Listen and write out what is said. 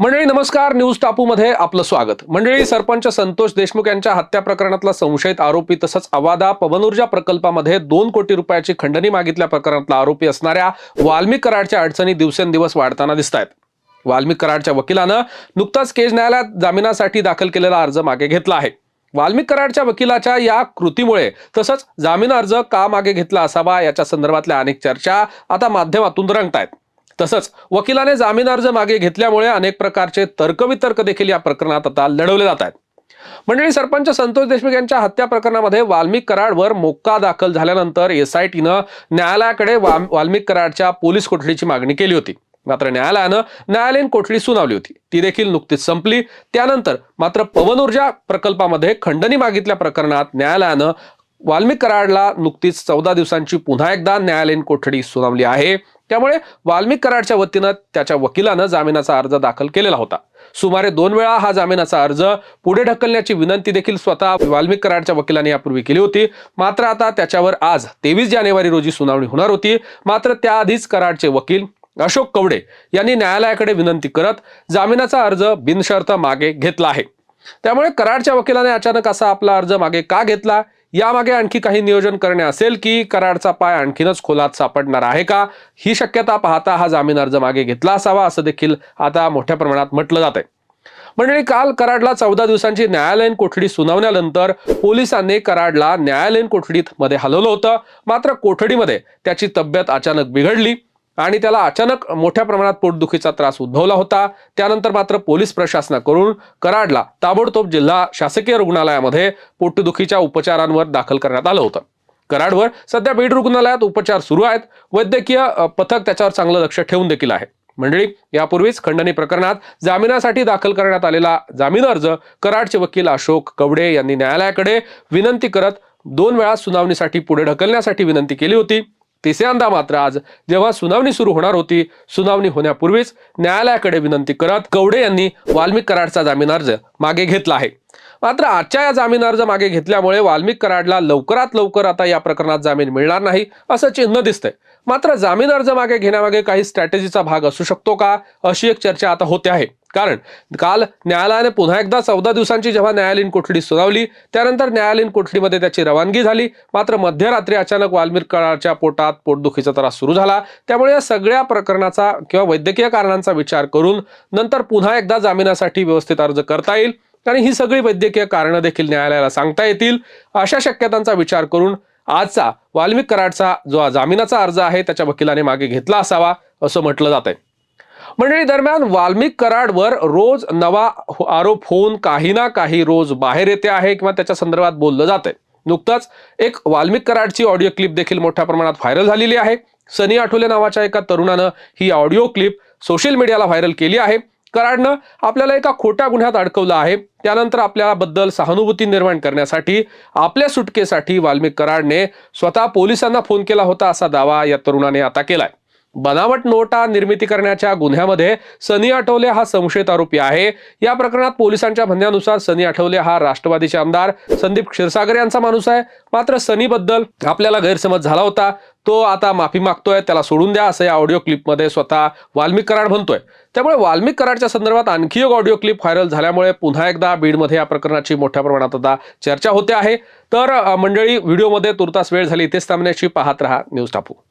मंडळी नमस्कार. न्यूज टापू मध्ये आपलं स्वागत. मंडळी सरपंच संतोष देशमुख यांच्या हत्या प्रकरणातला संशयित आरोपी तसंच अवादा पवन ऊर्जा प्रकल्पामध्ये दोन कोटी रुपयाची खंडणी मागितल्या प्रकरणातला आरोपी असणाऱ्या वाल्मिक कराडच्या अडचणी दिवसेंदिवस वाढताना दिसत आहेत वाल्मिक कराडच्या वकिलानं नुकताच केज न्यायालयात जामिनासाठी दाखल केलेला अर्ज मागे घेतला आहे. वाल्मिक कराडच्या वकिलाच्या या कृतीमुळे तसंच जामीन अर्ज का मागे घेतला असावा याच्या संदर्भातल्या अनेक चर्चा आता माध्यमातून रंगतायत. तसंच वकिलाने जामीन अर्ज मागे घेतल्यामुळे अनेक प्रकारचे तर्कवितर्क देखील या प्रकरणात आता लढवले जात आहेत. मंडळी सरपंच संतोष देशमुख यांच्या हत्या प्रकरणामध्ये वाल्मिक कराडवर मोक्का दाखल झाल्यानंतर एसआयटीनं न्यायालयाकडे वाल्मिक कराडच्या पोलीस कोठडीची मागणी केली होती. मात्र न्यायालयानं न्यायालयीन कोठडी सुनावली होती. ती देखील नुकतीच संपली. त्यानंतर मात्र पवन ऊर्जा प्रकल्पामध्ये खंडणी मागितल्या प्रकरणात न्यायालयानं वाल्मिक कराडला नुकतीच चौदा दिवसांची पुन्हा एकदा न्यायालयीन कोठडी सुनावली आहे. त्यामुळे वाल्मिक कराडच्या वतीनं त्याच्या वकिलानं जामिनाचा अर्ज दाखल केलेला होता. सुमारे दोन वेळा हा जामिनाचा अर्ज पुढे ढकलण्याची विनंती देखील स्वतः वाल्मिक कराडच्या वकिलाने यापूर्वी केली होती. मात्र आता त्याच्यावर आज तेवीस जानेवारी रोजी सुनावणी होणार होती. मात्र त्याआधीच कराडचे वकील अशोक कवडे यांनी न्यायालयाकडे विनंती करत जामिनाचा अर्ज बिनशर्त मागे घेतला आहे. त्यामुळे कराडच्या वकिलाने अचानक असा आपला अर्ज मागे का घेतला? यामागे आणखी काही नियोजन करणे असेल की कराडचा पाय आणखीनच खोलात सापडणार आहे का? ही शक्यता पाहता हा जामीन अर्ज मागे घेतला असावा असं देखील आता मोठ्या प्रमाणात म्हटलं जात आहे मंडळी काल कराडला चौदा दिवसांची न्यायालयीन कोठडी सुनावल्यानंतर पोलिसांनी कराडला न्यायालयीन कोठडीत मध्ये हलवलं होतं. मात्र कोठडीमध्ये त्याची तब्येत अचानक बिघडली. आणि त्याला अचानक मोठ्या प्रमाणात पोटदुखीचा त्रास उद्भवला होता. त्यानंतर मात्र पोलीस प्रशासनाकडून कराडला ताबडतोब जिल्हा शासकीय रुग्णालयामध्ये पोटदुखीच्या उपचारांवर दाखल करण्यात आलं होतं. कराडवर सध्या बीड रुग्णालयात उपचार सुरू आहेत. वैद्यकीय पथक त्याच्यावर चांगलं लक्ष ठेवून देखील आहे. मंडळी यापूर्वीच खंडणी प्रकरणात जामिनासाठी दाखल करण्यात आलेला जामीन अर्ज कराडचे वकील अशोक कवडे यांनी न्यायालयाकडे विनंती करत दोन वेळा सुनावणीसाठी पुढे ढकलण्यासाठी विनंती केली होती. तिसऱ्यांदा मात्र आज जेव्हा सुनावणी सुरू होणार होती सुनावणी होण्यापूर्वीच न्यायालयाकडे विनंती करत कवडे यांनी वाल्मिक कराडचा जामीन अर्ज मागे घेतला आहे. मात्र आजच्या या जामीन अर्ज मागे घेतल्यामुळे वाल्मिक कराडला लवकरात लवकर आता या प्रकरणात जामीन मिळणार नाही असं चिन्ह दिसतंय. मात्र जामीन अर्ज मागे घेण्यामागे काही स्ट्रॅटेजीचा भाग असू शकतो का अशी एक चर्चा आता होते आहे. कारण काल न्यायालयाने पुन्हा एकदा चौदा दिवसांची जेव्हा न्यायालयीन कोठडी सुनावली त्यानंतर न्यायालयीन कोठडीमध्ये त्याची रवानगी झाली. मात्र मध्यरात्री अचानक वाल्मिरकराच्या पोटात पोटदुखीचा त्रास सुरू झाला. त्यामुळे या सगळ्या प्रकरणाचा किंवा वैद्यकीय कारणांचा विचार करून नंतर पुन्हा एकदा जामिनासाठी व्यवस्थित अर्ज करता येईल आणि ही सगळी वैद्यकीय कारणं देखील न्यायालयाला सांगता येतील अशा शक्यतांचा विचार करून आजचा वाल्मिक कराडचा जो जामिनाचा अर्ज आहे त्याच्या वकिलाने मागे घेतला असावा असं म्हटलं जात आहे मंडळी दरम्यान वाल्मिक कराडवर रोज नवा हो- आरोप होऊन काही ना काही रोज बाहेर येते आहे किंवा त्याच्या संदर्भात बोललं जात आहे नुकताच एक वाल्मिक कराडची ऑडिओ क्लिप देखील मोठ्या प्रमाणात व्हायरल झालेली आहे. सनी आठवले नावाच्या एका तरुणानं ही ऑडिओ क्लिप सोशल मीडियाला व्हायरल केली आहे. कराडनं आपल्याला एका खोट्या गुन्ह्यात अडकवलं आहे. त्यानंतर आपल्याबद्दल सहानुभूती निर्माण करण्यासाठी आपल्या सुटकेसाठी वाल्मिक कराडने स्वतः पोलिसांना फोन केला होता असा दावा या तरुणाने आता केलाय. बनावट नोटा निर्मिती करण्याच्या गुन्ह्यामध्ये सनी आठवले हा संशयित आरोपी आहे. या प्रकरणात पोलिसांच्या म्हणण्यानुसार सनी आठवले हा राष्ट्रवादीचे आमदार संदीप क्षीरसागर यांचा माणूस आहे. मात्र सनीबद्दल आपल्याला गैरसमज झाला होता. तो आता माफी मागतोय त्याला सोडून द्या असं या ऑडिओ क्लिपमध्ये स्वतः वाल्मिक कराड म्हणतोय. त्यामुळे वाल्मिक कराडच्या संदर्भात आणखी एक ऑडिओ क्लिप व्हायरल झाल्यामुळे पुन्हा एकदा बीडमध्ये या प्रकरणाची मोठ्या प्रमाणात आता चर्चा होते आहे. तर मंडळी व्हिडिओमध्ये तुर्तास वेळ झाली. इथेच थांबण्याची पाहत रहा न्यूज टापू.